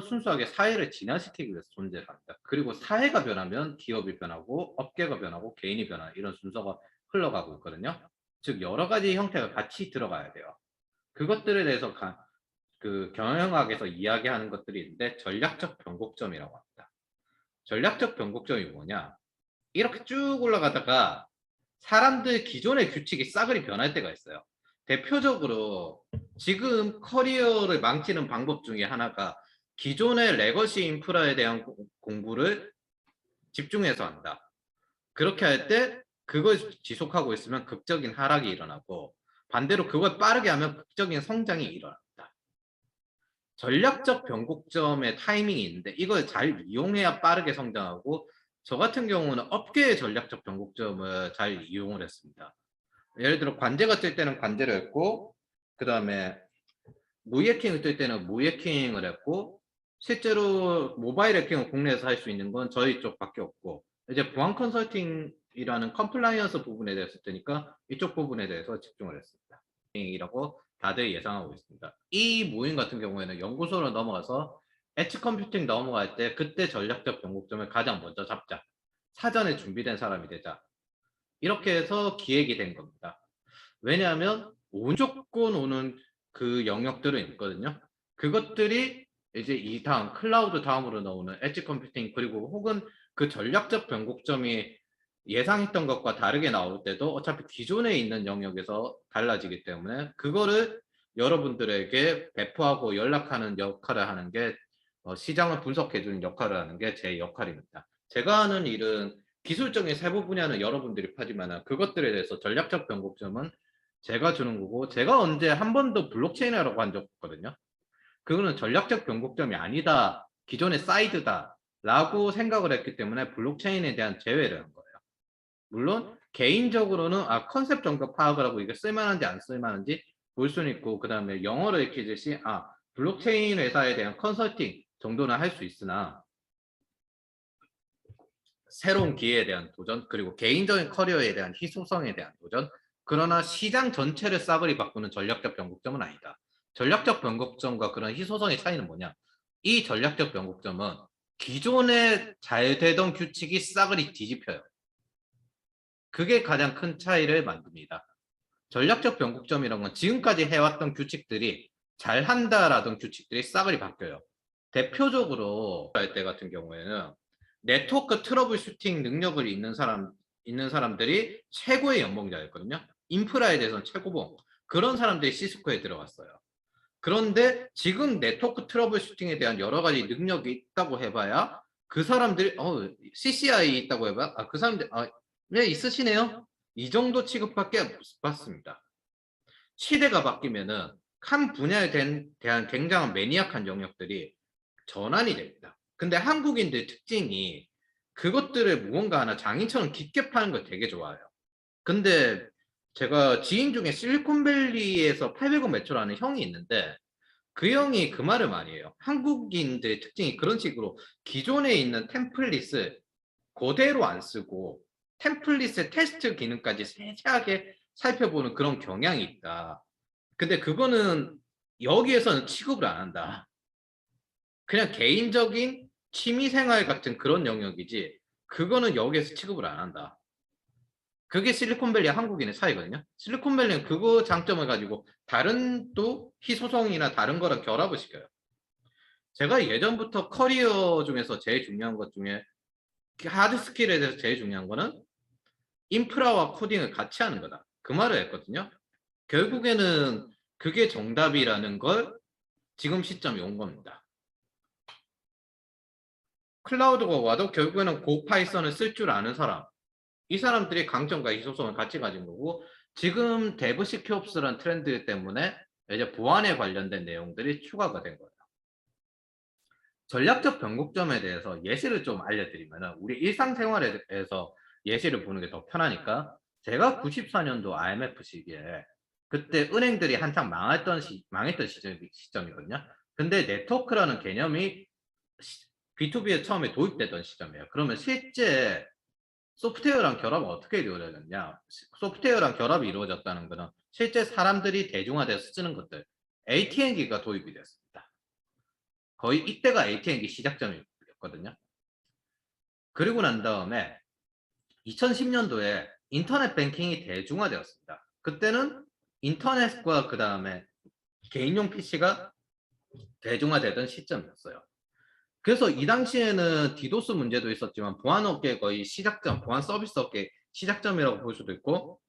순수하게 사회를 진화시키기 위해서 존재합니다. 그리고 사회가 변하면 기업이 변하고 업계가 변하고 개인이 변하는 이런 순서가 흘러가고 있거든요. 즉 여러 가지 형태가 같이 들어가야 돼요. 그것들에 대해서 가, 그 경영학에서 이야기하는 것들이 있는데 전략적 변곡점이라고 합니다. 전략적 변곡점이 뭐냐? 이렇게 쭉 올라가다가 사람들 기존의 규칙이 싸그리 변할 때가 있어요. 대표적으로 지금 커리어를 망치는 방법 중에 하나가 기존의 레거시 인프라에 대한 고- 공부를 집중해서 한다. 그렇게 할 때 그걸 지속하고 있으면 극적인 하락이 일어나고 반대로 그걸 빠르게 하면 극적인 성장이 일어납니다. 전략적 변곡점의 타이밍이 있는데 이걸 잘 이용해야 빠르게 성장하고 저 같은 경우는 업계의 전략적 변곡점을 잘 이용을 했습니다. 예를 들어 관제가 뜰 때는 관제를 했고 그 다음에 무해킹을 뜰 때는 무해킹을 했고 실제로 모바일 해킹을 국내에서 할 수 있는 건 저희 쪽밖에 없고 이제 보안 컨설팅이라는 컴플라이언스 부분에 대해서 뜨니까 이쪽 부분에 대해서 집중을 했습니다. 이라고 다들 예상하고 있습니다. 이 모임 같은 경우에는 연구소로 넘어가서 엣지 컴퓨팅 넘어갈 때 그때 전략적 변곡점을 가장 먼저 잡자. 사전에 준비된 사람이 되자. 이렇게 해서 기획이 된 겁니다. 왜냐하면 무조건 오는 그 영역들은 있거든요. 그것들이 이제 이 다음 클라우드 다음으로 나오는 엣지 컴퓨팅 그리고 혹은 그 전략적 변곡점이 예상했던 것과 다르게 나올 때도 어차피 기존에 있는 영역에서 달라지기 때문에 그거를 여러분들에게 배포하고 연락하는 역할을 하는 게 어, 시장을 분석해 주는 역할을 하는 게 제 역할입니다. 제가 하는 일은 기술적인 세부 분야는 여러분들이 파지만 그것들에 대해서 전략적 변곡점은 제가 주는 거고 제가 언제 한 번도 블록체인이라고 한 적 없거든요. 그거는 전략적 변곡점이 아니다. 기존의 사이드다. 라고 생각을 했기 때문에 블록체인에 대한 제외를 한 거예요. 물론 개인적으로는 아 컨셉 정도 파악을 하고 이게 쓸만한지 안 쓸만한지 볼 수는 있고 그 다음에 영어를 익히듯이 아 블록체인 회사에 대한 컨설팅 정도는 할 수 있으나 새로운 기회에 대한 도전 그리고 개인적인 커리어에 대한 희소성에 대한 도전 그러나 시장 전체를 싸그리 바꾸는 전략적 변곡점은 아니다. 전략적 변곡점과 그런 희소성의 차이는 뭐냐? 이 전략적 변곡점은 기존에 잘 되던 규칙이 싸그리 뒤집혀요. 그게 가장 큰 차이를 만듭니다. 전략적 변곡점이란 건 지금까지 해왔던 규칙들이 잘 한다라던 규칙들이 싸그리 바뀌어요. 대표적으로 할 때 같은 경우에는 네트워크 트러블 슈팅 능력을 있는 사람 있는 사람들이 최고의 연봉자였거든요. 인프라에 대해서는 최고봉. 그런 사람들이 시스코에 들어갔어요. 그런데 지금 네트워크 트러블 슈팅에 대한 여러 가지 능력이 있다고 해봐야 그 사람들이 어 CCI 있다고 해봐 아그 사람들 아 네 있으시네요. 이 정도 취급밖에 못 받습니다. 시대가 바뀌면은 한 분야에 된- 대한 굉장한 매니악한 영역들이 전환이 됩니다. 근데 한국인들 특징이 그것들을 무언가 하나 장인처럼 깊게 파는 걸 되게 좋아해요. 근데 제가 지인 중에 실리콘밸리에서 800원 매출하는 형이 있는데 그 형이 그 말을 많이 해요. 한국인들의 특징이 그런 식으로 기존에 있는 템플릿을 그대로 안 쓰고 템플릿의 테스트 기능까지 세세하게 살펴보는 그런 경향이 있다. 근데 그거는 여기에서는 취급을 안 한다. 그냥 개인적인 취미생활 같은 그런 영역이지 그거는 여기에서 취급을 안 한다. 그게 실리콘밸리 한국인의 차이거든요. 실리콘밸리는 그거 장점을 가지고 다른 또 희소성이나 다른 거랑 결합을 시켜요. 제가 예전부터 커리어 중에서 제일 중요한 것 중에 하드 스킬에 대해서 제일 중요한 거는 인프라와 코딩을 같이 하는 거다. 그 말을 했거든요. 결국에는 그게 정답이라는 걸 지금 시점에 온 겁니다. 클라우드가 와도 결국에는 고 파이썬을 쓸 줄 아는 사람 이 사람들이 강점과 희소성을 같이 가진 거고 지금 데브 시큐옵스라는 트렌드 때문에 이제 보안에 관련된 내용들이 추가가 된 거예요. 전략적 변곡점에 대해서 예시를 좀 알려드리면 우리 일상생활에서 예시를 보는 게 더 편하니까 제가 94년도 IMF 시기에 그때 은행들이 한창 망했던 시, 망했던 시점, 시점이거든요. 근데 네트워크라는 개념이 B2B에 처음에 도입되던 시점이에요. 그러면 실제 소프트웨어랑 결합은 어떻게 이루어졌냐? 소프트웨어랑 결합이 이루어졌다는 것은 실제 사람들이 대중화돼서 쓰는 것들, AT&T가 도입이 됐습니다. 거의 이때가 AT&T 시작점이었거든요. 그리고 난 다음에 2010년도에 인터넷 뱅킹이 대중화되었습니다. 그때는 인터넷과 그 다음에 개인용 PC가 대중화되던 시점이었어요. 그래서 이 당시에는 디도스 문제도 있었지만 보안 업계 거의 시작점, 보안 서비스 업계 시작점이라고 볼 수도 있고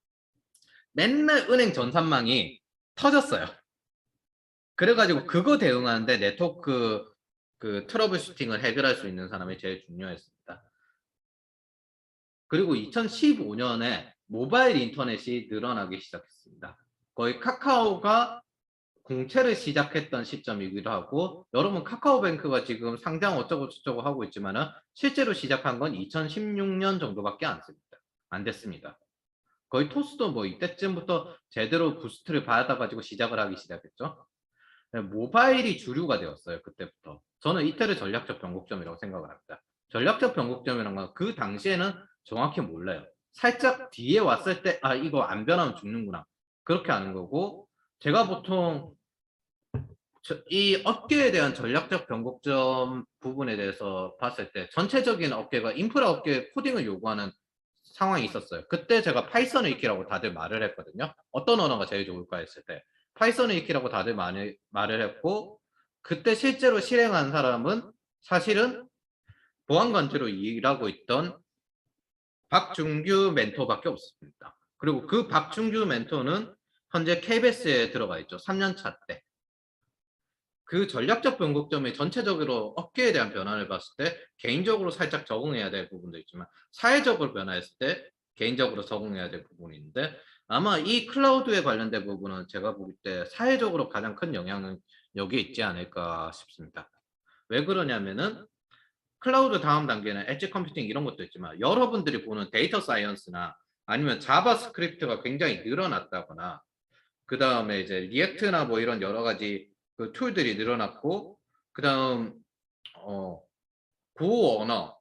맨날 은행 전산망이 터졌어요. 그래가지고 그거 대응하는데 네트워크 그 트러블 슈팅을 해결할 수 있는 사람이 제일 중요했습니다. 그리고 2015년에 모바일 인터넷이 늘어나기 시작했습니다. 거의 카카오가 공채를 시작했던 시점이기도 하고 여러분 카카오뱅크가 지금 상장 어쩌고 저쩌고 하고 있지만은 실제로 시작한 건 2016년 정도밖에 안 씁니다. 안 됐습니다. 거의 토스도 뭐 이때쯤부터 제대로 부스트를 받아가지고 시작을 하기 시작했죠. 네, 모바일이 주류가 되었어요. 그때부터. 저는 이때를 전략적 변곡점이라고 생각을 합니다. 전략적 변곡점이라는 건그 당시에는 정확히 몰라요. 살짝 뒤에 왔을 때, 아, 이거 안 변하면 죽는구나. 그렇게 하는 거고, 제가 보통 저- 이 업계에 대한 전략적 변곡점 부분에 대해서 봤을 때 전체적인 업계가 인프라 업계 코딩을 요구하는 상황이 있었어요. 그때 제가 파이썬을 익히라고 다들 말을 했거든요. 어떤 언어가 제일 좋을까 했을 때 파이썬을 익히라고 다들 많이 말을 했고 그때 실제로 실행한 사람은 사실은 보안관제로 일하고 있던 박준규 멘토밖에 없습니다. 그리고 그 박준규 멘토는 현재 KBS에 들어가 있죠. 3년차 때. 그 전략적 변곡점이 전체적으로 업계에 대한 변화를 봤을 때 개인적으로 살짝 적응해야 될 부분도 있지만 사회적으로 변화했을 때 개인적으로 적응해야 될 부분이 있는데 아마 이 클라우드에 관련된 부분은 제가 보기 때 사회적으로 가장 큰 영향은 여기에 있지 않을까 싶습니다. 왜 그러냐면은 클라우드 다음 단계는 엣지 컴퓨팅 이런 것도 있지만 여러분들이 보는 데이터 사이언스나 아니면 자바스크립트가 굉장히 늘어났다거나 그 다음에 이제 리액트나 뭐 이런 여러 가지 그 툴들이 늘어났고 그 다음 어 고어 언어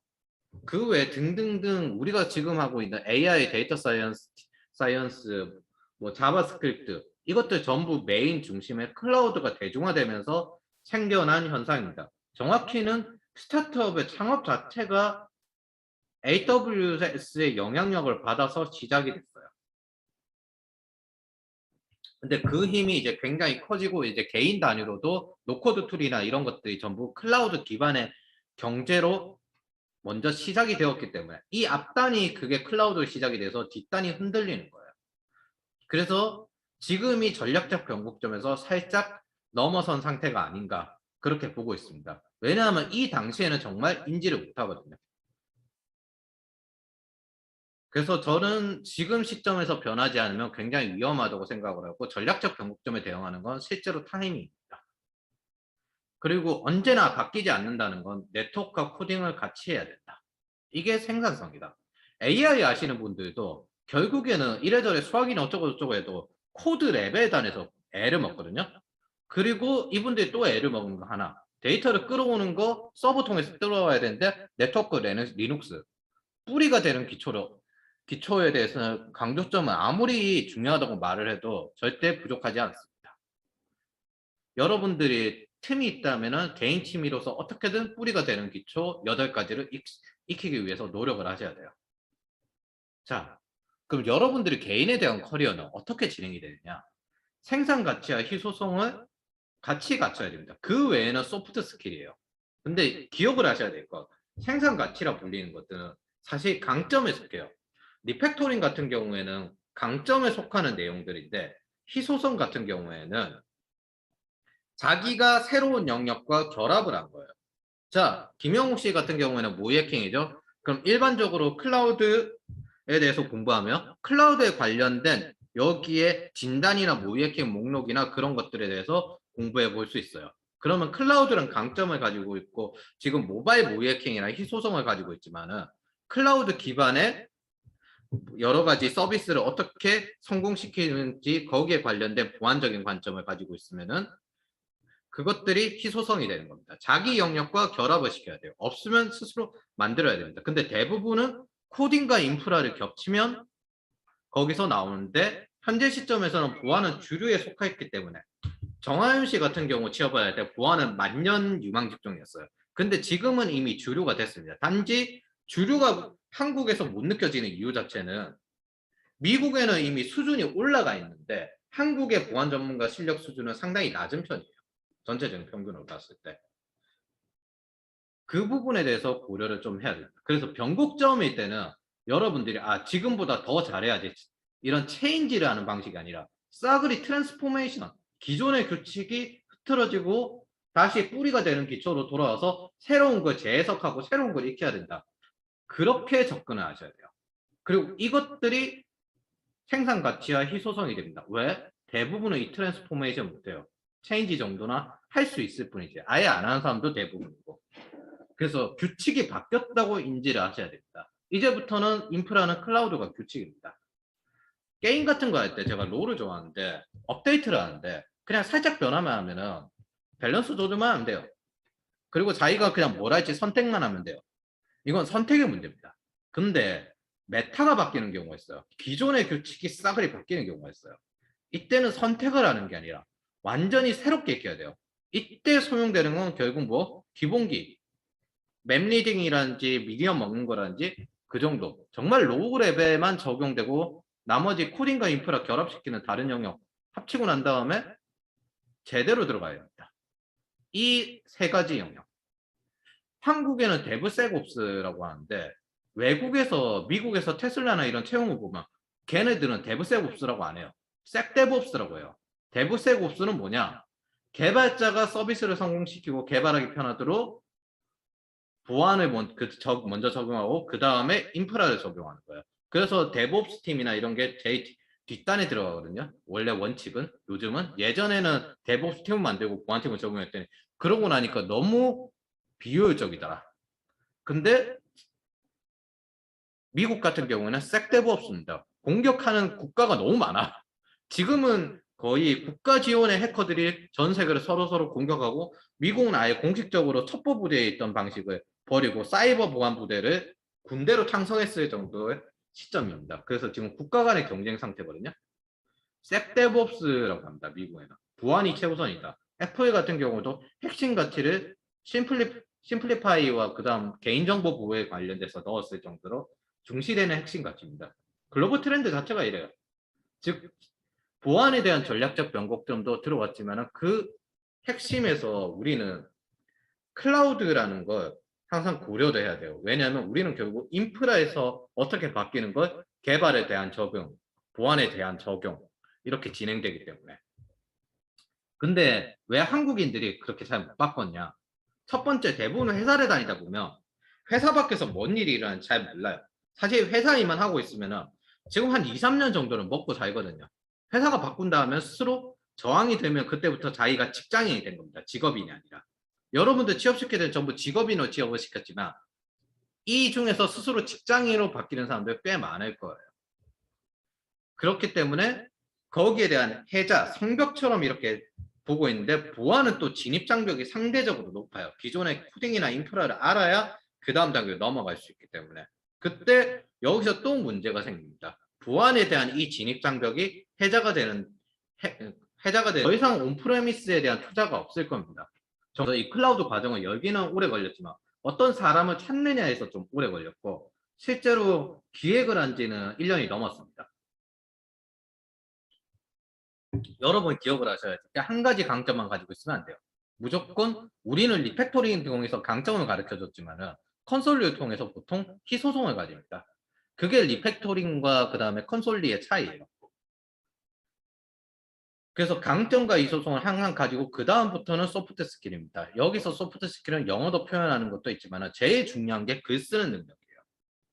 그 외 등등등 우리가 지금 하고 있는 AI 데이터 사이언스 사이언스 뭐 자바스크립트 이것들 전부 메인 중심의 클라우드가 대중화되면서 생겨난 현상입니다. 정확히는 스타트업의 창업 자체가 AWS의 영향력을 받아서 시작이 됐어요. 근데 그 힘이 이제 굉장히 커지고 이제 개인 단위로도 노코드 툴이나 이런 것들이 전부 클라우드 기반의 경제로 먼저 시작이 되었기 때문에 이 앞단이 그게 클라우드 시작이 돼서 뒷단이 흔들리는 거예요. 그래서 지금이 전략적 변곡점에서 살짝 넘어선 상태가 아닌가 그렇게 보고 있습니다. 왜냐하면 이 당시에는 정말 인지를 못하거든요. 그래서 저는 지금 시점에서 변하지 않으면 굉장히 위험하다고 생각을 하고 전략적 변곡점에 대응하는 건 실제로 타이밍입니다. 그리고 언제나 바뀌지 않는다는 건 네트워크와 코딩을 같이 해야 된다. 이게 생산성이다. AI 아시는 분들도 결국에는 이래저래 수학이나 어쩌고 저쩌고 해도 코드 레벨 단에서 애를 먹거든요. 그리고 이분들이 또 애를 먹은 거 하나. 데이터를 끌어오는 거 서버 통해서 끌어와야 되는데 네트워크 레는 리눅스 뿌리가 되는 기초로 기초에 대해서는 강조점은 아무리 중요하다고 말을 해도 절대 부족하지 않습니다. 여러분들이 틈이 있다면 개인 취미로서 어떻게든 뿌리가 되는 기초 8가지를 익히기 위해서 노력을 하셔야 돼요. 자, 그럼 여러분들이 개인에 대한 커리어는 어떻게 진행이 되느냐? 생산 가치와 희소성을 같이 갖춰야 됩니다. 그 외에는 소프트 스킬이에요. 근데 기억을 하셔야 될 것. 생산 가치라 불리는 것들은 사실 강점에 속해요. 리팩토링 같은 경우에는 강점에 속하는 내용들인데 희소성 같은 경우에는 자기가 새로운 영역과 결합을 한 거예요. 자, 김영욱 씨 같은 경우에는 모이해킹이죠. 그럼 일반적으로 클라우드에 대해서 공부하면 클라우드에 관련된 여기에 진단이나 모이해킹 목록이나 그런 것들에 대해서 공부해 볼 수 있어요. 그러면 클라우드는 강점을 가지고 있고 지금 모바일 모이해킹이나 희소성을 가지고 있지만은 클라우드 기반의 여러 가지 서비스를 어떻게 성공시키는지 거기에 관련된 보안적인 관점을 가지고 있으면은 그것들이 희소성이 되는 겁니다. 자기 영역과 결합을 시켜야 돼요. 없으면 스스로 만들어야 됩니다. 근데 대부분은 코딩과 인프라를 겹치면 거기서 나오는데 현재 시점에서는 보안은 주류에 속해 있기 때문에 정하윤 씨 같은 경우 취업을 할 때 보안은 만년 유망 직종이었어요. 근데 지금은 이미 주류가 됐습니다. 단지 주류가 한국에서 못 느껴지는 이유 자체는 미국에는 이미 수준이 올라가 있는데 한국의 보안 전문가 실력 수준은 상당히 낮은 편이에요. 전체적인 평균으로 봤을 때. 그 부분에 대해서 고려를 좀 해야 됩니다. 그래서 변곡점일 때는 여러분들이 아 지금보다 더 잘해야지 이런 체인지를 하는 방식이 아니라 싸그리 트랜스포메이션 기존의 규칙이 흐트러지고 다시 뿌리가 되는 기초로 돌아와서 새로운 걸 재해석하고 새로운 걸 익혀야 된다. 그렇게 접근을 하셔야 돼요. 그리고 이것들이 생산 가치와 희소성이 됩니다. 왜? 대부분은 이 트랜스포메이션 못해요. 체인지 정도나 할 수 있을 뿐이지. 아예 안 하는 사람도 대부분이고. 그래서 규칙이 바뀌었다고 인지를 하셔야 됩니다. 이제부터는 인프라는 클라우드가 규칙입니다. 게임 같은 거 할 때 제가 롤을 좋아하는데 업데이트를 하는데 그냥 살짝 변화만 하면은 밸런스 조절만 하면 돼요. 그리고 자기가 그냥 뭘 할지 선택만 하면 돼요. 이건 선택의 문제입니다. 근데 메타가 바뀌는 경우가 있어요. 기존의 규칙이 싸그리 바뀌는 경우가 있어요. 이때는 선택을 하는 게 아니라 완전히 새롭게 익혀야 돼요. 이때 소용되는 건 결국 뭐 기본기, 맵 리딩이라든지 미디엄 먹는 거라든지 그 정도. 정말 레벨만 적용되고 나머지 코딩과 인프라 결합시키는 다른 영역 합치고 난 다음에 제대로 들어가야 합니다. 이 세 가지 영역. 한국에는 데브세곱스라고 하는데 외국에서 미국에서 테슬라나 이런 채용을 보면 걔네들은 데브세곱스라고 안 해요. 섹데브옵스라고 해요. 데브세곱스는 뭐냐? 개발자가 서비스를 성공시키고 개발하기 편하도록 보안을 먼, 그, 저, 먼저 적용하고 그 다음에 인프라를 적용하는 거예요. 그래서 데브옵스 팀이나 이런 게 제일 뒷단에 들어가거든요. 원래 원칙은 요즘은 예전에는 데브옵스 팀을 만들고 보안 팀을 적용했더니 그러고 나니까 너무 비효율적이더라. 근데 미국 같은 경우는 섹데브옵스입니다. 공격하는 국가가 너무 많아. 지금은 거의 국가 지원의 해커들이 전 세계를 서로 서로 공격하고 미국은 아예 공식적으로 첩보 부대에 있던 방식을 버리고 사이버 보안 부대를 군대로 창설했을 정도의 시점입니다. 그래서 지금 국가 간의 경쟁 상태거든요. 섹데브옵스라고 합니다. 미국에는. 보안이 최우선이다. 애플 같은 경우도 핵심 가치를 심플리, 심플리파이와 그 다음 개인정보 보호에 관련돼서 넣었을 정도로 중시되는 핵심 가치입니다. 글로벌 트렌드 자체가 이래요. 즉 보안에 대한 전략적 변곡점도 들어왔지만 그 핵심에서 우리는 클라우드라는 걸 항상 고려도 해야 돼요. 왜냐하면 우리는 결국 인프라에서 어떻게 바뀌는 걸 개발에 대한 적용, 보안에 대한 적용 이렇게 진행되기 때문에. 근데 왜 한국인들이 그렇게 잘 못 바꿨냐? 첫 번째 대부분 회사를 다니다 보면 회사 밖에서 뭔 일이 일어나는지 잘 몰라요. 사실 회사 일만 하고 있으면 지금 한 2, 3년 정도는 먹고 살거든요. 회사가 바꾼다 하면 스스로 저항이 되면 그때부터 자기가 직장인이 된 겁니다. 직업인이 아니라. 여러분들 취업시킬 때는 전부 직업인으로 취업을 시켰지만 이 중에서 스스로 직장인으로 바뀌는 사람들 꽤 많을 거예요. 그렇기 때문에 거기에 대한 해자, 성벽처럼 이렇게 보고 있는데 보안은 또 진입 장벽이 상대적으로 높아요. 기존의 코딩이나 인프라를 알아야 그 다음 단계로 넘어갈 수 있기 때문에 그때 여기서 또 문제가 생깁니다. 보안에 대한 이 진입 장벽이 해자가 되는 해, 해자가 되는 더 이상 온프레미스에 대한 투자가 없을 겁니다. 저도 이 클라우드 과정을 열기는 오래 걸렸지만 어떤 사람을 찾느냐에서 좀 오래 걸렸고 실제로 기획을 한 지는 1년이 넘었습니다. 여러분 기억을 하셔야 돼요. 한 가지 강점만 가지고 있으면 안 돼요. 무조건 우리는 리팩토링 통해서 강점을 가르쳐 줬지만 은 컨솔리를 통해서 보통 희소성을 가집니다. 그게 리팩토링과 그 다음에 컨솔리의 차이예요. 그래서 강점과 이소성을 항상 가지고 그 다음부터는 소프트 스킬입니다. 여기서 소프트 스킬은 영어도 표현하는 것도 있지만 제일 중요한 게 글 쓰는 능력이에요.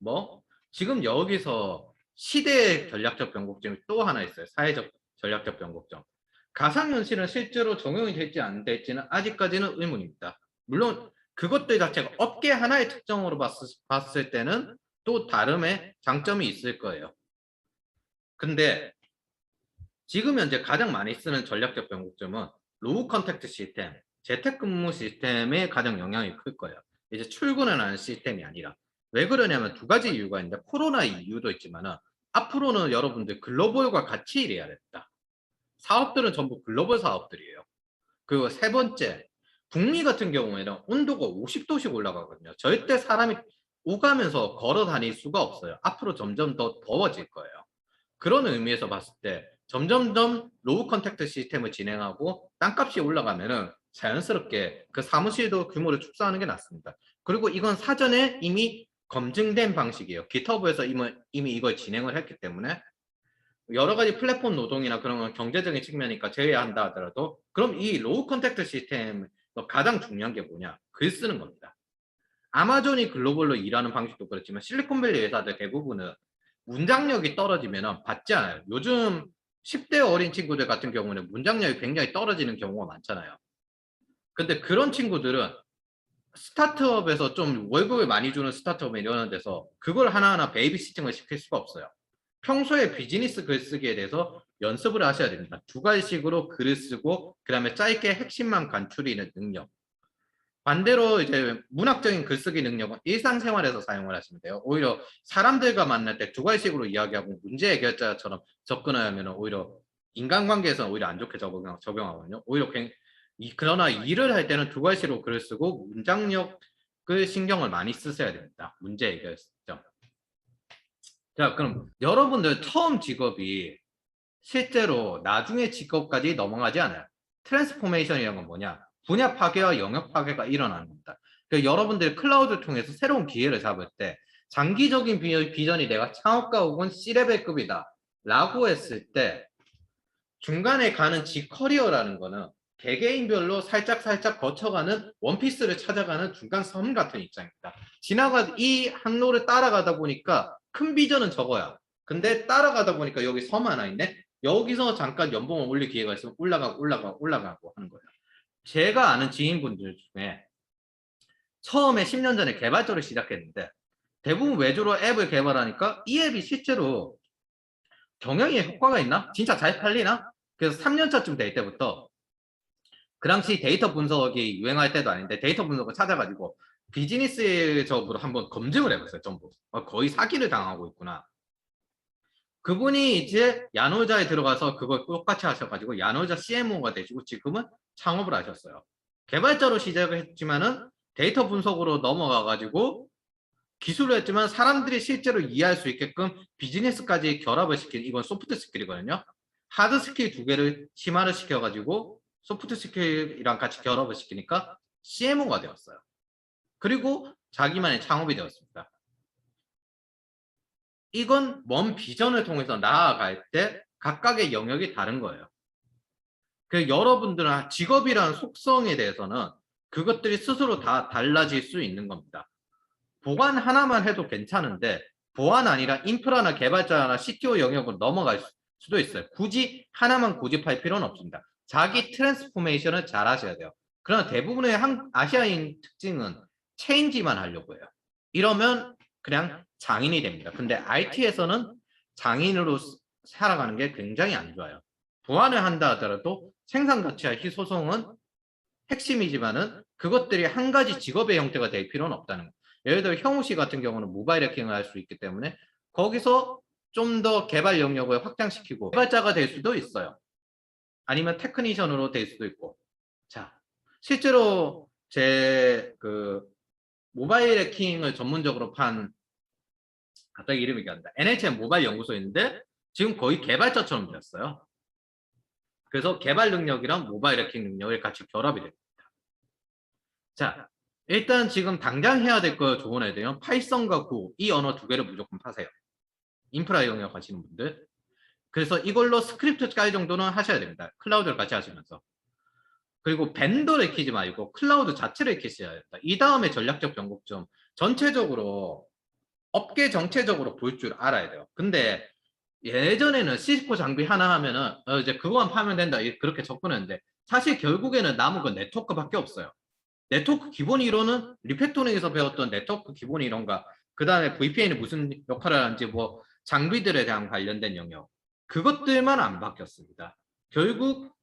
뭐 지금 여기서 시대의 전략적 변곡점이 또 하나 있어요. 사회적 전략적 변곡점. 가상현실은 실제로 적용이 될지 안 될지는 아직까지는 의문입니다. 물론 그것들 자체가 업계 하나의 특정으로 봤을, 봤을 때는 또 다름의 장점이 있을 거예요. 근데 지금 현재 가장 많이 쓰는 전략적 변곡점은 로우 컨택트 시스템, 재택근무 시스템에 가장 영향이 클 거예요. 이제 출근을 하는 시스템이 아니라 왜 그러냐면 두 가지 이유가 있는데 코로나 이유도 있지만 은 앞으로는 여러분들 글로벌과 같이 일해야 됩니다. 사업들은 전부 글로벌 사업들이에요. 그리고 세 번째, 북미 같은 경우에는 온도가 50도씩 올라가거든요. 절대 사람이 오가면서 걸어 다닐 수가 없어요. 앞으로 점점 더 더워질 거예요. 그런 의미에서 봤을 때 점점점 로우 컨택트 시스템을 진행하고 땅값이 올라가면은 자연스럽게 그 사무실도 규모를 축소하는 게 낫습니다. 그리고 이건 사전에 이미 검증된 방식이에요. GitHub에서 이미, 이미 이걸 진행을 했기 때문에 여러 가지 플랫폼 노동이나 그런 건 경제적인 측면이니까 제외한다 하더라도 그럼 이 로우 컨택트 시스템 가장 중요한 게 뭐냐? 글 쓰는 겁니다. 아마존이 글로벌로 일하는 방식도 그렇지만 실리콘밸리 회사들 대부분은 문장력이 떨어지면 받지 않아요. 요즘 10대 어린 친구들 같은 경우는 문장력이 굉장히 떨어지는 경우가 많잖아요. 근데 그런 친구들은 스타트업에서 좀 월급을 많이 주는 스타트업에 이런 데서 그걸 하나하나 베이비시팅을 시킬 수가 없어요. 평소에 비즈니스 글쓰기에 대해서 연습을 하셔야 됩니다. 두 가지식으로 글을 쓰고 그 다음에 짧게 핵심만 간추리는 능력. 반대로 이제 문학적인 글쓰기 능력은 일상생활에서 사용을 하시면 돼요. 오히려 사람들과 만날 때 두 가지식으로 이야기하고 문제 해결자처럼 접근하면 오히려 인간관계에서는 오히려 안 좋게 적용, 적용하거든요. 오히려 그러나 일을 할 때는 두 가지로 글을 쓰고 문장력을 신경을 많이 쓰셔야 됩니다. 문제 해결점. 자, 그럼 여러분들 처음 직업이 실제로 나중에 직업까지 넘어가지 않아요. 트랜스포메이션이라는 건 뭐냐? 분야 파괴와 영역 파괴가 일어나는 겁니다. 그러니까 여러분들 클라우드를 통해서 새로운 기회를 잡을 때 장기적인 비전이 내가 창업가 혹은 C레벨급이다 라고 했을 때 중간에 가는 직커리어라는 거는 개개인별로 살짝 살짝 거쳐가는 원피스를 찾아가는 중간 섬 같은 입장입니다. 지나가 이 항로를 따라가다 보니까 큰 비전은 적어야. 근데 따라가다 보니까 여기 섬 하나 있네. 여기서 잠깐 연봉을 올릴 기회가 있으면 올라가고 올라가고 올라가고 하는 거예요. 제가 아는 지인분들 중에 처음에 10년 전에 개발자로 시작했는데 대부분 외주로 앱을 개발하니까 이 앱이 실제로 경영에 효과가 있나? 진짜 잘 팔리나? 그래서 3년차쯤 될 때부터 그 당시 데이터 분석이 유행할 때도 아닌데 데이터 분석을 찾아가지고 비즈니스적으로 한번 검증을 해봤어요 전부 어, 거의 사기를 당하고 있구나 그분이 이제 야노자에 들어가서 그걸 똑같이 하셔가지고 야노자 CMO가 되시고 지금은 창업을 하셨어요. 개발자로 시작을 했지만은 데이터 분석으로 넘어가가지고 기술을 했지만 사람들이 실제로 이해할 수 있게끔 비즈니스까지 결합을 시킨 이건 소프트 스킬이거든요. 하드 스킬 두 개를 심화를 시켜가지고 소프트 스킬이랑 같이 결합을 시키니까 CMO가 되었어요. 그리고 자기만의 창업이 되었습니다. 이건 먼 비전을 통해서 나아갈 때 각각의 영역이 다른 거예요. 그 여러분들은 직업이라는 속성에 대해서는 그것들이 스스로 다 달라질 수 있는 겁니다. 보안 하나만 해도 괜찮은데 보안 아니라 인프라나 개발자나 CTO 영역으로 넘어갈 수도 있어요. 굳이 하나만 고집할 필요는 없습니다. 자기 트랜스포메이션을 잘 하셔야 돼요. 그러나 대부분의 한, 아시아인 특징은 체인지만 하려고 해요. 이러면 그냥 장인이 됩니다. 근데 IT에서는 장인으로 살아가는 게 굉장히 안 좋아요. 보안을 한다 하더라도 생산 가치와 희소성은 핵심이지만은 그것들이 한 가지 직업의 형태가 될 필요는 없다는 거. 예를 들어 형우 씨 같은 경우는 모바일 해킹을 할 수 있기 때문에 거기서 좀 더 개발 영역을 확장시키고 개발자가 될 수도 있어요. 아니면 테크니션으로 될 수도 있고. 자, 실제로 제 그 모바일 해킹을 전문적으로 판 갑자기 이름이 기억 안 나. NHN 모바일 연구소인데 지금 거의 개발자처럼 되었어요. 그래서 개발 능력이랑 모바일 해킹 능력을 같이 결합이 됩니다. 자, 일단 지금 당장 해야 될 거 조언해야 돼요. 파이썬과 고, 이 언어 두 개를 무조건 파세요. 인프라 영역 하시는 분들. 그래서 이걸로 스크립트 깔 정도는 하셔야 됩니다. 클라우드를 같이 하시면서. 그리고 벤더를 키지 말고 클라우드 자체를 키셔야 됩니다. 이 다음에 전략적 변곡 점. 전체적으로 업계 정체적으로 볼 줄 알아야 돼요. 근데 예전에는 시스코 장비 하나 하면은 어 이제 그거만 파면 된다 그렇게 접근했는데 사실 결국에는 남은 건 네트워크밖에 없어요. 네트워크 기본 이론은 리페토닉에서 배웠던 네트워크 기본 이론과 그 다음에 VPN이 무슨 역할을 하는지 뭐 장비들에 대한 관련된 영역 그것들만 안 바뀌었습니다. 결국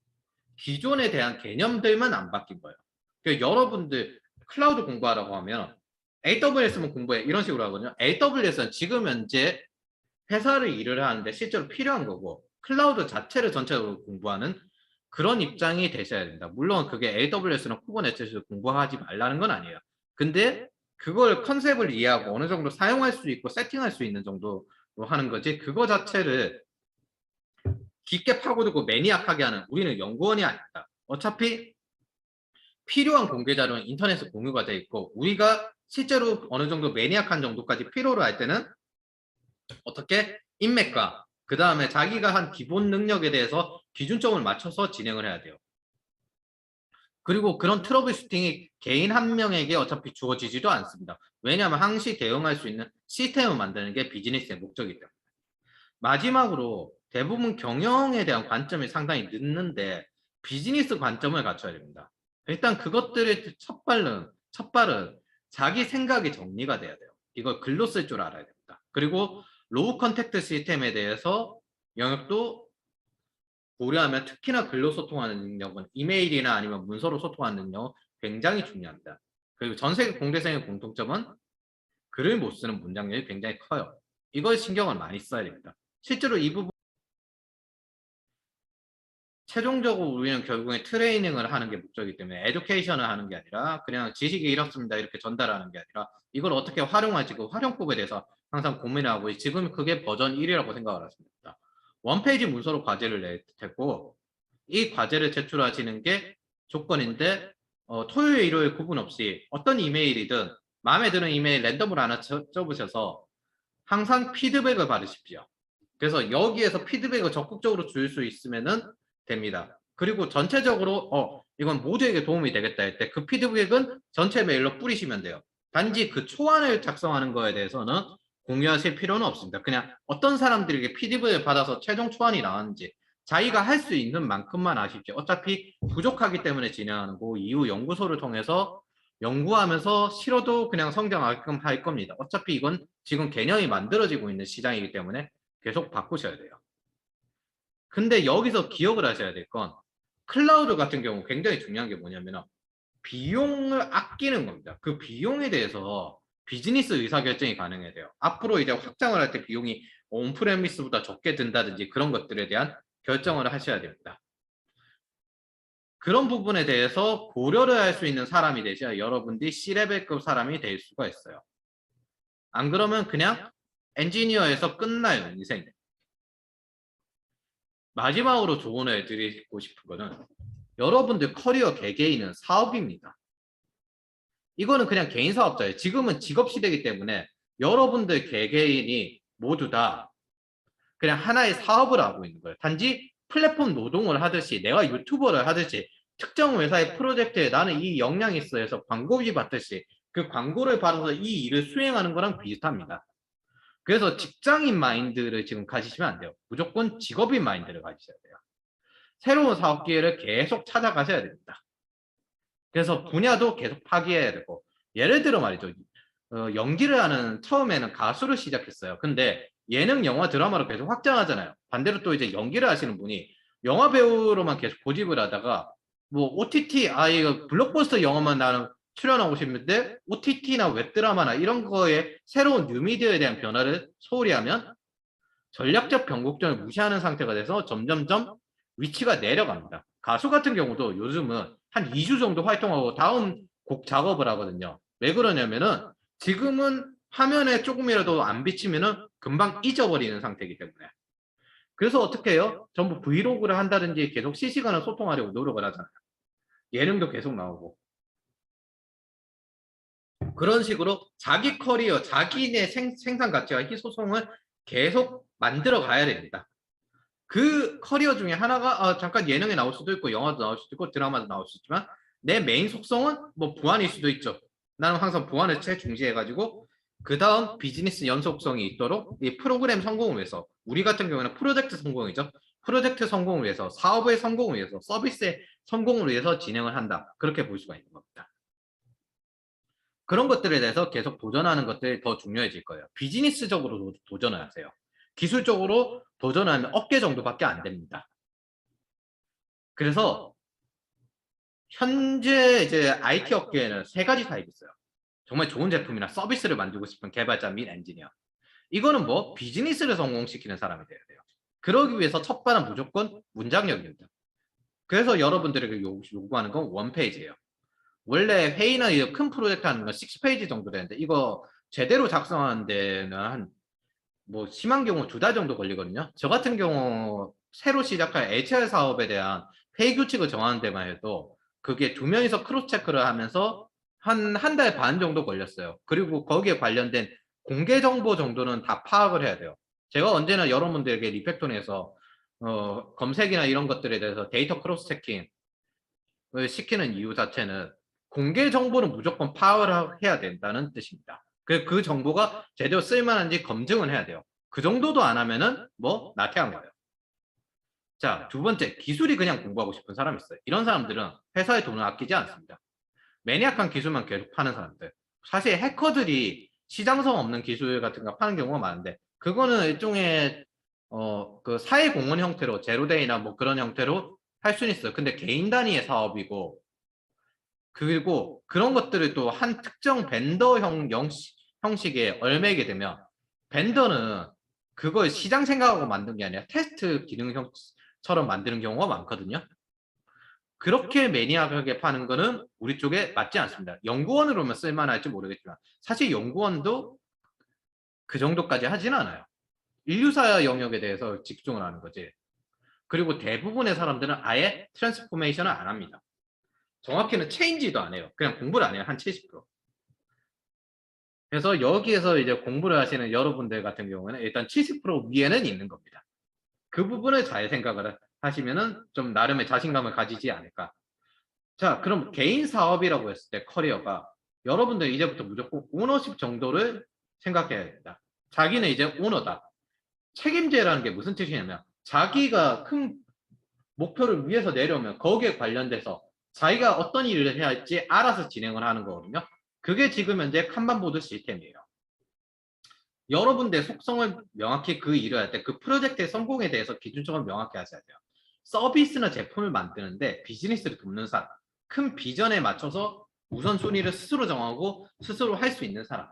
기존에 대한 개념들만 안 바뀐 거예요. 그러니까 여러분들 클라우드 공부하라고 하면 AWS만 공부해 이런 식으로 하거든요. AWS는 지금 현재 회사를 일을 하는데 실제로 필요한 거고 클라우드 자체를 전체적으로 공부하는 그런 입장이 되셔야 된다. 물론 그게 AWS나 쿠버네티스를 공부하지 말라는 건 아니에요. 근데 그걸 컨셉을 이해하고 어느 정도 사용할 수 있고 세팅할 수 있는 정도로 하는 거지 그거 자체를 깊게 파고들고 매니악하게 하는 우리는 연구원이 아니다. 어차피 필요한 공개 자료는 인터넷에 공유가 돼 있고 우리가 실제로 어느 정도 매니악한 정도까지 필요로 할 때는 어떻게 인맥과 그 다음에 자기가 한 기본 능력에 대해서 기준점을 맞춰서 진행을 해야 돼요. 그리고 그런 트러블 슈팅이 개인 한 명에게 어차피 주어지지도 않습니다. 왜냐하면 항시 대응할 수 있는 시스템을 만드는 게 비즈니스의 때문에. 마지막으로 대부분 경영에 대한 관점이 상당히 늦는데 비즈니스 관점을 갖춰야 됩니다. 일단 그것들의 첫 발은 첫 발은 자기 생각이 정리가 돼야 돼요. 이걸 글로 쓸 줄 알아야 됩니다. 그리고 로우 컨택트 시스템에 대해서 영역도 고려하면 특히나 글로 소통하는 능력은 이메일이나 아니면 문서로 소통하는 능력 굉장히 중요합니다. 그리고 전 세계 공대생의 공통점은 글을 못 쓰는 문장력이 굉장히 커요. 이걸 신경을 많이 써야 됩니다. 실제로 이 부분 최종적으로 우리는 결국에 트레이닝을 하는 게 목적이기 때문에 에듀케이션을 하는 게 아니라 그냥 지식이 이렇습니다 이렇게 전달하는 게 아니라 이걸 어떻게 활용할지 그 활용법에 대해서 항상 고민하고 지금 그게 버전 1이라고 생각을 하십니다. 원페이지 문서로 과제를 냈고 이 과제를 제출하시는 게 조건인데 어, 토요일 일요일 구분 없이 어떤 이메일이든 마음에 드는 이메일 랜덤으로 하나 써보셔서 항상 피드백을 받으십시오. 그래서 여기에서 피드백을 적극적으로 줄 수 있으면은 됩니다. 그리고 전체적으로 어 이건 모두에게 도움이 되겠다 할 때 그 피드백은 전체 메일로 뿌리시면 돼요. 단지 그 초안을 작성하는 거에 대해서는 공유하실 필요는 없습니다. 그냥 어떤 사람들에게 피드백을 받아서 최종 초안이 나왔는지 자기가 할 수 있는 만큼만 아십시오. 어차피 부족하기 때문에 진행하는 거 이후 연구소를 통해서 연구하면서 싫어도 그냥 성장하게끔 할 겁니다. 어차피 이건 지금 개념이 만들어지고 있는 시장이기 때문에 계속 바꾸셔야 돼요. 근데 여기서 기억을 하셔야 될 건 클라우드 같은 경우 굉장히 중요한 게 뭐냐면 비용을 아끼는 겁니다. 그 비용에 대해서 비즈니스 의사결정이 가능해야 돼요. 앞으로 이제 확장을 할 때 비용이 온프레미스보다 적게 든다든지 그런 것들에 대한 결정을 하셔야 됩니다. 그런 부분에 대해서 고려를 할 수 있는 사람이 되셔야 여러분들이 C레벨급 사람이 될 수가 있어요. 안 그러면 그냥 엔지니어에서 끝나요, 인생. 마지막으로 조언을 드리고 싶은 거는 여러분들 커리어 개개인은 사업입니다. 이거는 그냥 개인 사업자예요. 지금은 직업 시대이기 때문에 여러분들 개개인이 모두 다 그냥 하나의 사업을 하고 있는 거예요. 단지 플랫폼 노동을 하듯이 내가 유튜버를 하듯이 특정 회사의 프로젝트에 나는 이 역량이 있어 해서 광고비 받듯이 그 광고를 받아서 이 일을 수행하는 거랑 비슷합니다. 그래서 직장인 마인드를 지금 가지시면 안 돼요. 무조건 직업인 마인드를 가지셔야 돼요. 새로운 사업 기회를 계속 찾아가셔야 됩니다. 그래서 분야도 계속 파기해야 되고 예를 들어 말이죠. 어, 연기를 하는 처음에는 가수를 시작했어요. 근데 예능, 영화, 드라마로 계속 확장하잖아요. 반대로 또 이제 연기를 하시는 분이 영화 배우로만 계속 고집을 하다가 뭐 OTT 아 이거 블록버스터 영화만 나는 출연하고 싶은데 OTT나 웹드라마나 이런 거에 새로운 뉴미디어에 대한 변화를 소홀히 하면 전략적 변곡점을 무시하는 상태가 돼서 점점점 위치가 내려갑니다. 가수 같은 경우도 요즘은 한 2주 정도 활동하고 다음 곡 작업을 하거든요. 왜 그러냐면은 지금은 화면에 조금이라도 안 비치면은 금방 잊어버리는 상태이기 때문에. 그래서 어떻게 해요? 전부 브이로그를 한다든지 계속 실시간을 소통하려고 노력을 하잖아요. 예능도 계속 나오고. 그런 식으로 자기 커리어, 자기네 생, 산 가치와 희소성을 계속 만들어 가야 됩니다. 그 커리어 중에 하나가 아, 잠깐 예능에 나올 수도 있고 영화도 나올 수도 있고 드라마도 나올 수 있지만 내 메인 속성은 뭐 부안일 수도 있죠. 나는 항상 부안을 최중시해가지고 그 다음 비즈니스 연속성이 있도록 이 프로그램 성공을 위해서 우리 같은 경우는 프로젝트 성공이죠. 프로젝트 성공을 위해서 사업의 성공을 위해서 서비스의 성공을 위해서 진행을 한다. 그렇게 볼 수가 있는 겁니다. 그런 것들에 대해서 계속 도전하는 것들이 더 중요해질 거예요. 비즈니스적으로 도전을 하세요. 기술적으로 도전하면 어깨 정도밖에 안 됩니다. 그래서 현재 이제 IT 업계에는 세 가지 타입이 있어요. 정말 좋은 제품이나 서비스를 만들고 싶은 개발자 및 엔지니어. 이거는 뭐 비즈니스를 성공시키는 사람이 돼야 돼요. 그러기 위해서 첫 발은 무조건 문장력입니다. 그래서 여러분들에게 요- 요구하는 건 원페이지예요. 원래 회의나 이큰 프로젝트 하는 건 6페이지 정도 되는데 이거 제대로 작성하는 데는 한 뭐 심한 경우 두 달 정도 걸리거든요. 저 같은 경우 새로 시작할 HR 사업에 대한 회의 규칙을 정하는 데만 해도 그게 두 명이서 크로스 체크를 하면서 한 한 달 반 정도 걸렸어요. 그리고 거기에 관련된 공개 정보 정도는 다 파악을 해야 돼요. 제가 언제나 여러분들에게 리팩톤에서 어, 검색이나 이런 것들에 대해서 데이터 크로스 체킹을 시키는 이유 자체는 공개 정보는 무조건 파악을 하- 해야 된다는 뜻입니다. 그, 그 정보가 제대로 쓸만한지 검증을 해야 돼요. 그 정도도 안 하면은 뭐 나태한 거예요. 자, 두 번째, 기술이 그냥 공부하고 싶은 사람이 있어요. 이런 사람들은 회사에 돈을 아끼지 않습니다. 매니악한 기술만 계속 파는 사람들. 사실 해커들이 시장성 없는 기술 같은 거 파는 경우가 많은데 그거는 일종의 어, 그 사회 공헌 형태로 제로데이나 뭐 그런 형태로 할 수는 있어요. 근데 개인 단위의 사업이고 그리고 그런 것들을 또 한 특정 벤더형 형식, 형식에 얼매게 되면 벤더는 그걸 시장 생각하고 만든 게 아니라 테스트 기능형처럼 만드는 경우가 많거든요. 그렇게 매니악하게 파는 거는 우리 쪽에 맞지 않습니다. 연구원으로만 쓸만할지 모르겠지만 사실 연구원도 그 정도까지 하진 않아요. 인류사 영역에 대해서 집중을 하는 거지. 그리고 대부분의 사람들은 아예 트랜스포메이션을 안 합니다. 정확히는 체인지도 안 해요. 그냥 공부를 안 해요. 한 70%. 그래서 여기에서 이제 공부를 하시는 여러분들 같은 경우는 일단 70% 위에는 있는 겁니다. 그 부분을 잘 생각을 하시면은 좀 나름의 자신감을 가지지 않을까. 자, 그럼 개인 사업이라고 했을 때 커리어가 여러분들 이제부터 무조건 오너십 정도를 생각해야 된다. 자기는 이제 오너다. 책임제라는 게 무슨 뜻이냐면 자기가 큰 목표를 위해서 내려오면 거기에 관련돼서 자기가 어떤 일을 해야 할지 알아서 진행을 하는 거거든요. 그게 지금 현재 칸반보드 시스템이에요. 여러분들 속성을 명확히 그 일을 할 때 그 프로젝트의 성공에 대해서 기준점을 명확히 하셔야 돼요. 서비스나 제품을 만드는데 비즈니스를 돕는 사람, 큰 비전에 맞춰서 우선순위를 스스로 정하고 스스로 할 수 있는 사람.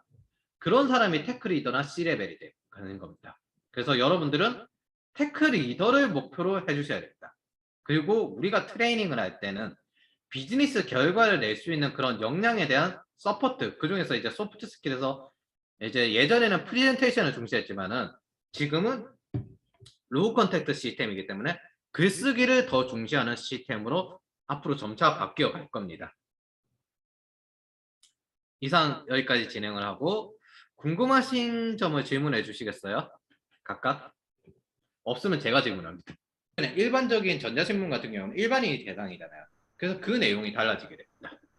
그런 사람이 테크 리더나 C레벨이 되는 겁니다. 그래서 여러분들은 테크 리더를 목표로 해주셔야 됩니다. 그리고 우리가 트레이닝을 할 때는 비즈니스 결과를 낼 수 있는 그런 역량에 대한 서포트, 그 중에서 이제 소프트 스킬에서 이제 예전에는 프리젠테이션을 중시했지만은 지금은 로우 컨택트 시스템이기 때문에 글쓰기를 더 중시하는 시스템으로 앞으로 점차 바뀌어 갈 겁니다. 이상 여기까지 진행을 하고 궁금하신 점을 질문해 주시겠어요? 각각? 없으면 제가 질문합니다. 일반적인 전자신문 같은 경우는 일반인이 대상이잖아요. 그래서 그 내용이 달라지게 됩니다.